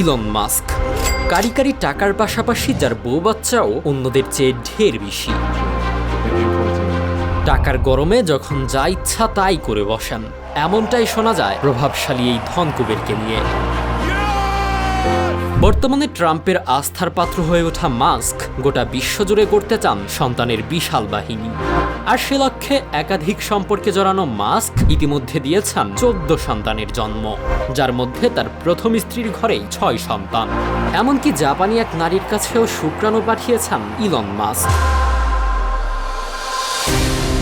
Elon Musk কারি কারি টাকার পাশাপাশি যার বউ বাচ্চাও অন্যদের চেয়ে ঢের বেশি। টাকার গরমে যখন যা ইচ্ছা তাই করে বসেন। এমনটাই শোনা যায় প্রভাবশালী এই ধনকুবেরকে নিয়ে। বর্তমানে ট্রাম্পের আস্থার পাত্র হয়ে ওঠা মাস্ক গোটা বিশ্বজুড়ে করতে চান সন্তানের বিশাল বাহিনী। আর সে লক্ষ্যে একাধিক সম্পর্কে জড়ানো মাস্ক ইতিমধ্যে দিয়েছেন চোদ্দ সন্তানের জন্ম, যার মধ্যে তার প্রথম স্ত্রীর ঘরেই ছয় সন্তান। এমনকি জাপানি এক নারীর কাছেও শুক্রাণু পাঠিয়েছেন ইলন মাস্ক।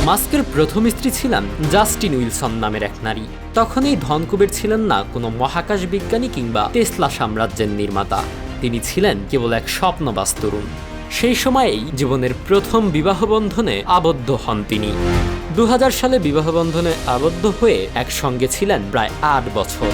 মাস্কের প্রথম স্ত্রী ছিলেন জাস্টিন উইলসন নামের এক নারী। তখন এই ধনকুবের ছিলেন না কোনো মহাকাশ বিজ্ঞানী কিংবা টেসলা সাম্রাজ্যের নির্মাতা। তিনি ছিলেন কেবল এক স্বপ্নবাস তরুণ। সেই সময়েই জীবনের প্রথম বিবাহবন্ধনে আবদ্ধ হন তিনি। দু হাজার সালে বিবাহবন্ধনে আবদ্ধ হয়ে একসঙ্গে ছিলেন প্রায় আট বছর।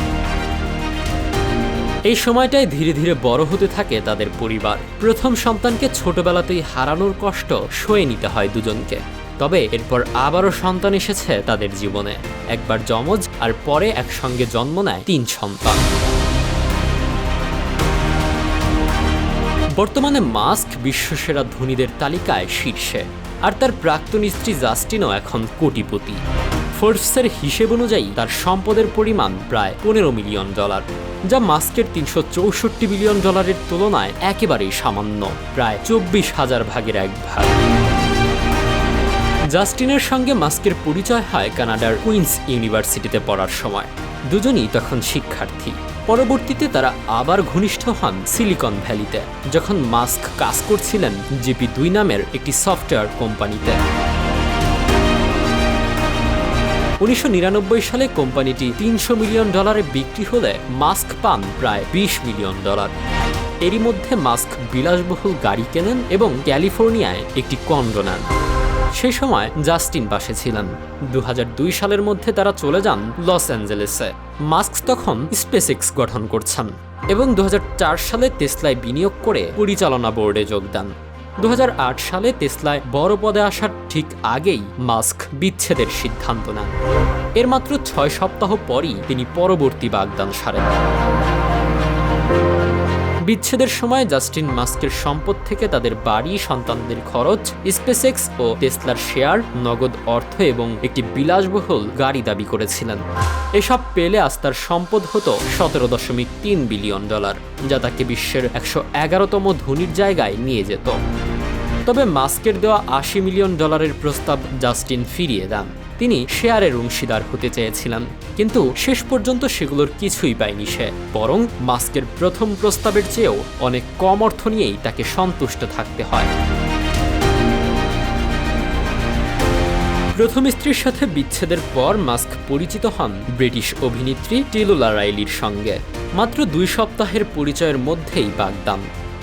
এই সময়টায় ধীরে ধীরে বড় হতে থাকে তাদের পরিবার। প্রথম সন্তানকে ছোটবেলাতেই হারানোর কষ্ট সয়ে নিতে হয় দুজনকে। তবে এরপর আবারও সন্তান এসেছে তাদের জীবনে। একবার যমজ আর পরে একসঙ্গে জন্ম নেয় তিন সন্তান। বর্তমানে মাস্ক বিশ্বসেরা ধনীদের তালিকায় শীর্ষে, আর তার প্রাক্তন স্ত্রী জাস্টিনও এখন কোটিপতি। ফোর্বসের হিসেব অনুযায়ী তার সম্পদের পরিমাণ প্রায় পনেরো মিলিয়ন ডলার, যা মাস্কের তিনশো চৌষট্টি বিলিয়ন ডলারের তুলনায় একেবারেই সামান্য, প্রায় চব্বিশ হাজার ভাগের এক ভাগ। জাস্টিনের সঙ্গে মাস্কের পরিচয় হয় কানাডার কুইন্স ইউনিভার্সিটিতে পড়ার সময়। দুজনই তখন শিক্ষার্থী। পরবর্তীতে তারা আবার ঘনিষ্ঠ হন সিলিকন ভ্যালিতে, যখন মাস্ক কাজ করছিলেন জিপি দুই নামের একটি সফটওয়্যার কোম্পানিতে। উনিশশো নিরানব্বই সালে কোম্পানিটি তিনশো মিলিয়ন ডলারে বিক্রি হলে মাস্ক পান প্রায় বিশ মিলিয়ন ডলার। এরই মধ্যে মাস্ক বিলাসবহুল গাড়ি কেনেন এবং ক্যালিফোর্নিয়ায় একটি কন্ডো নেন। সেই সময় জাস্টিন পাশে ছিলেন। দু হাজার দুই সালের মধ্যে তারা চলে যান লস অ্যাঞ্জেলেসে। মাস্ক তখন স্পেসএক্স গঠন করছেন এবং দু হাজার চার সালে তেসলায় বিনিয়োগ করে পরিচালনা বোর্ডে যোগ দেন। দু হাজার আট সালে তেসলায় বড় পদে আসার ঠিক আগেই মাস্ক বিচ্ছেদের সিদ্ধান্ত নেন। এর মাত্র ছয় সপ্তাহ পরই তিনি পরবর্তী বাগদান সারেন। বিচ্ছেদের সময় জাস্টিন মাস্কের সম্পদ থেকে তাদের বাড়ি, সন্তানদের খরচ স্পেসএক্স ও টেসলার শেয়ার, নগদ অর্থ এবং একটি বিলাসবহুল গাড়ি দাবি করেছিলেন। এসব পেলে আস্তার সম্পদ হতো সতেরো দশমিক তিন বিলিয়ন ডলার, যা তাকে বিশ্বের একশো এগারোতম ধনীর জায়গায় নিয়ে যেত। তবে মাস্কের দেওয়া আশি মিলিয়ন ডলারের প্রস্তাব জাস্টিন ফিরিয়ে দেন। তিনি শেয়ারের অংশীদার হতে চেয়েছিলেন। কিন্তু শেষ পর্যন্ত সেগুলোর কিছুই পায়নি সে। বরং মাস্কের প্রথম প্রস্তাবের চেয়েও অনেক কম অর্থ নিয়েই তাকে সন্তুষ্ট থাকতে হয়। প্রথম স্ত্রীর সাথে বিচ্ছেদের পর মাস্ক পরিচিত হন ব্রিটিশ অভিনেত্রী টিলুলা রাইলির সঙ্গে। মাত্র দুই সপ্তাহের পরিচয়ের মধ্যেই বাগদান।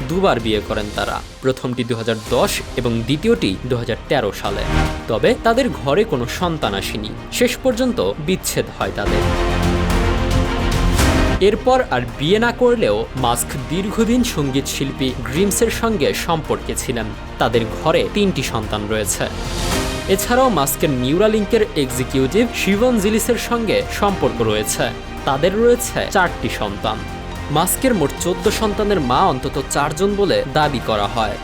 দুবার বিয়ে করেন তারা। প্রথমটি দু হাজার দশ এবং দ্বিতীয়টি দু হাজার তেরো সালে। তবে তাদের ঘরে কোনো সন্তান আসেনি। শেষ পর্যন্ত বিচ্ছেদ হয় তাদের। এরপর আর বিয়ে না করলেও মাস্ক দীর্ঘদিন সংগীত শিল্পী গ্রিমসের সঙ্গে সম্পর্কে ছিলেন। তাদের ঘরে তিনটি সন্তান রয়েছে। এছাড়াও মাস্কের নিউরালিঙ্কের এক্সিকিউটিভ শিবন জিলিসের সঙ্গে সম্পর্ক রয়েছে। তাদের রয়েছে চারটি সন্তান। মাস্কের মোট চোদ্দ সন্তানের মা অন্তত চারজন বলে দাবি করা হয়।